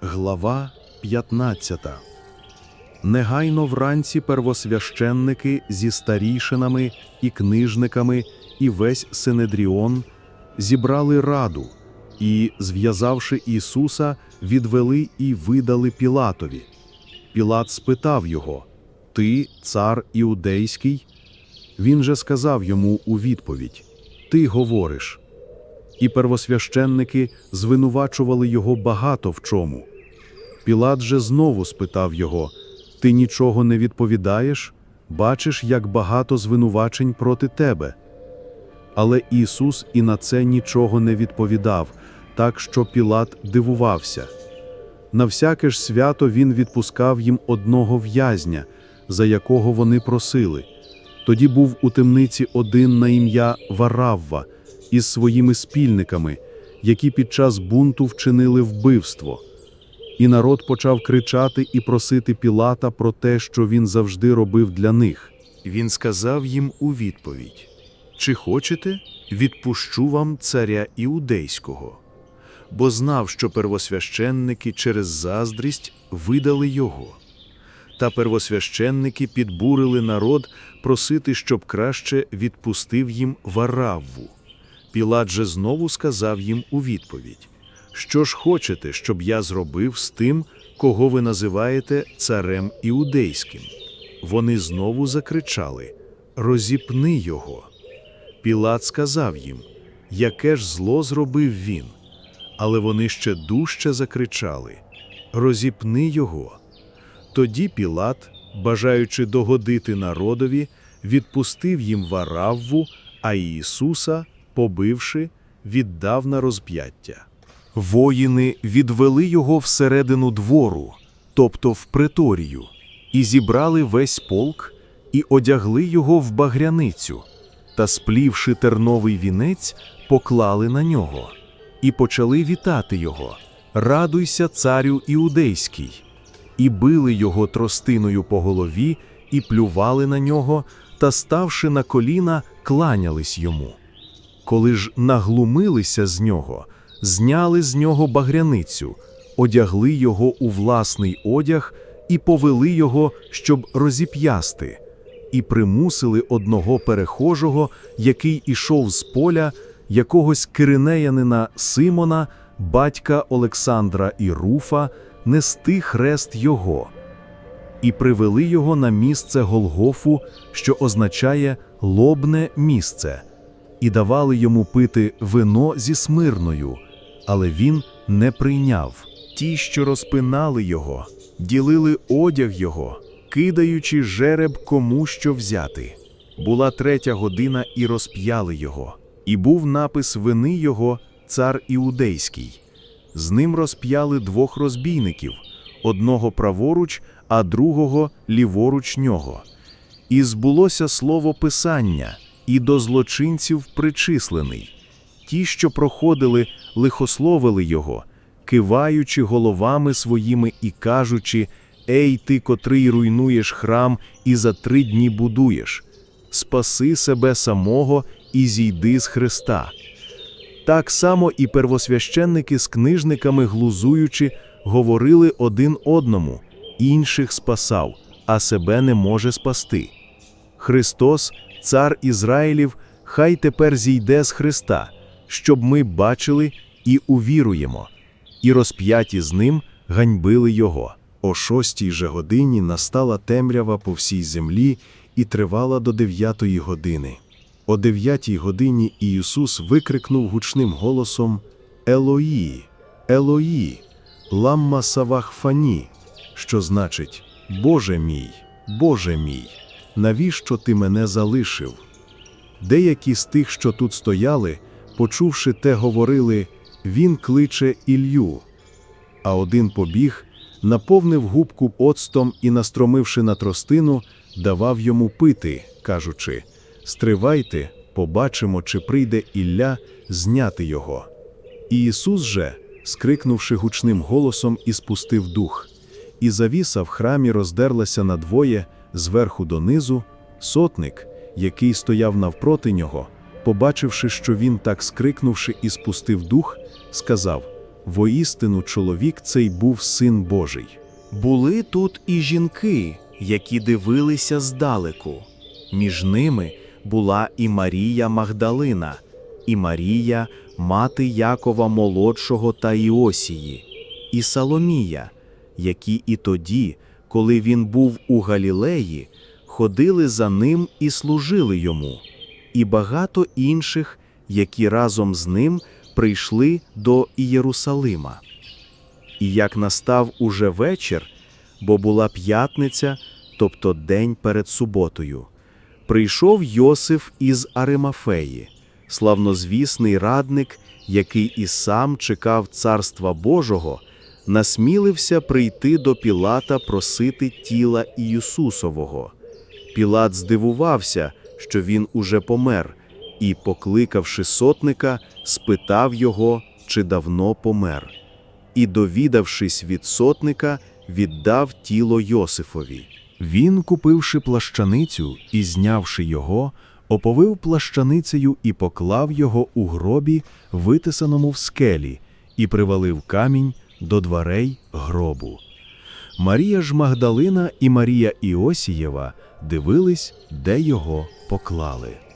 Глава 15 Негайно вранці первосвященники зі старішинами і книжниками і весь Синедріон зібрали раду і, зв'язавши Ісуса, відвели і видали Пілатові. Пілат спитав його: Ти, цар іудейський? Він же сказав йому у відповідь: Ти говориш. І первосвященники звинувачували його багато в чому. Пілат же знову спитав його: Ти нічого не відповідаєш? Бачиш, як багато звинувачень проти тебе. Але Ісус і на це нічого не відповідав, так що Пілат дивувався. На всяке ж свято він відпускав їм одного в'язня, за якого вони просили. Тоді був у темниці один на ім'я Варавва із своїми спільниками, які під час бунту вчинили вбивство. І народ почав кричати і просити Пілата про те, що він завжди робив для них. Він сказав їм у відповідь: Чи хочете, відпущу вам царя іудейського? Бо знав, що первосвященники через заздрість видали його. Та первосвященники підбурили народ просити, щоб краще відпустив їм Варавву. Пілат же знову сказав їм у відповідь: Що ж хочете, щоб я зробив з тим, кого ви називаєте царем іудейським? Вони знову закричали: Розіпни його. Пілат сказав їм, яке ж зло зробив він. Але вони ще дужче закричали: Розіпни його. Тоді Пілат, бажаючи догодити народові, відпустив їм Варавву, а Ісуса, побивши, віддав на розп'яття. Воїни відвели його всередину двору, тобто в преторію, і зібрали весь полк, і одягли його в багряницю, та, сплівши терновий вінець, поклали на нього, і почали вітати його. Радуйся, царю іудейський! І били його тростиною по голові, і плювали на нього, та, ставши на коліна, кланялись йому. Коли ж наглумилися з нього, зняли з нього багряницю, одягли його у власний одяг і повели його, щоб розіп'ясти, і примусили одного перехожого, який ішов з поля, якогось киринеянина Симона, батька Олександра і Руфа, нести хрест його. І привели його на місце Голгофу, що означає лобне місце, і давали йому пити вино зі смирною, але він не прийняв. Ті, що розпинали його, ділили одяг його, кидаючи жереб кому що взяти. Була третя година, і розп'яли його, і був напис вини його, цар іудейський. З ним розп'яли двох розбійників, одного праворуч, а другого ліворуч нього. І збулося слово Писання, і до злочинців причислений. Ті, що проходили, лихословили його, киваючи головами своїми і кажучи: Ей, ти, котрий руйнуєш храм і за три дні будуєш, спаси себе самого і зійди з Христа. Так само і первосвященники з книжниками, глузуючи, говорили один одному, інших спасав, а себе не може спасти. Христос, цар Ізраїлів, хай тепер зійде з Христа, щоб ми бачили і увіруємо, і розп'яті з ним ганьбили Його. О шостій же годині настала темрява по всій землі і тривала до дев'ятої години. О дев'ятій годині Ісус викрикнув гучним голосом Елої, Елої, ламма савахфані, що значить Боже мій, Боже мій, навіщо ти мене залишив? Деякі з тих, що тут стояли, почувши те, говорили Він кличе Ілью. А один побіг, наповнив губку оцтом і, настромивши на тростину, давав йому пити, кажучи Стривайте, побачимо, чи прийде Ілля зняти його. І Ісус же, скрикнувши гучним голосом, і спустив дух, і завіса в храмі роздерлася надвоє, зверху донизу, сотник, який стояв навпроти нього, побачивши, що він так скрикнувши і спустив дух, сказав: воістину чоловік цей був син Божий. Були тут і жінки, які дивилися здалеку. Між ними була і Марія Магдалина, і Марія, мати Якова молодшого та Іосії, і Саломія, які і тоді, коли він був у Галілеї, ходили за ним і служили йому, і багато інших, які разом з ним прийшли до Ієрусалима. І як настав уже вечір, бо була п'ятниця, тобто день перед суботою, прийшов Йосиф із Аримафеї, славнозвісний радник, який і сам чекав Царства Божого, насмілився прийти до Пілата просити тіла Ісусового. Пілат здивувався, що він уже помер, і, покликавши сотника, спитав його, чи давно помер і, довідавшись від сотника, віддав тіло Йосифові. Він, купивши плащаницю і знявши його, оповив плащаницею і поклав його у гробі, витисаному в скелі, і привалив камінь до дверей гробу. Марія ж Магдалина і Марія Іосієва дивились, де його поклали.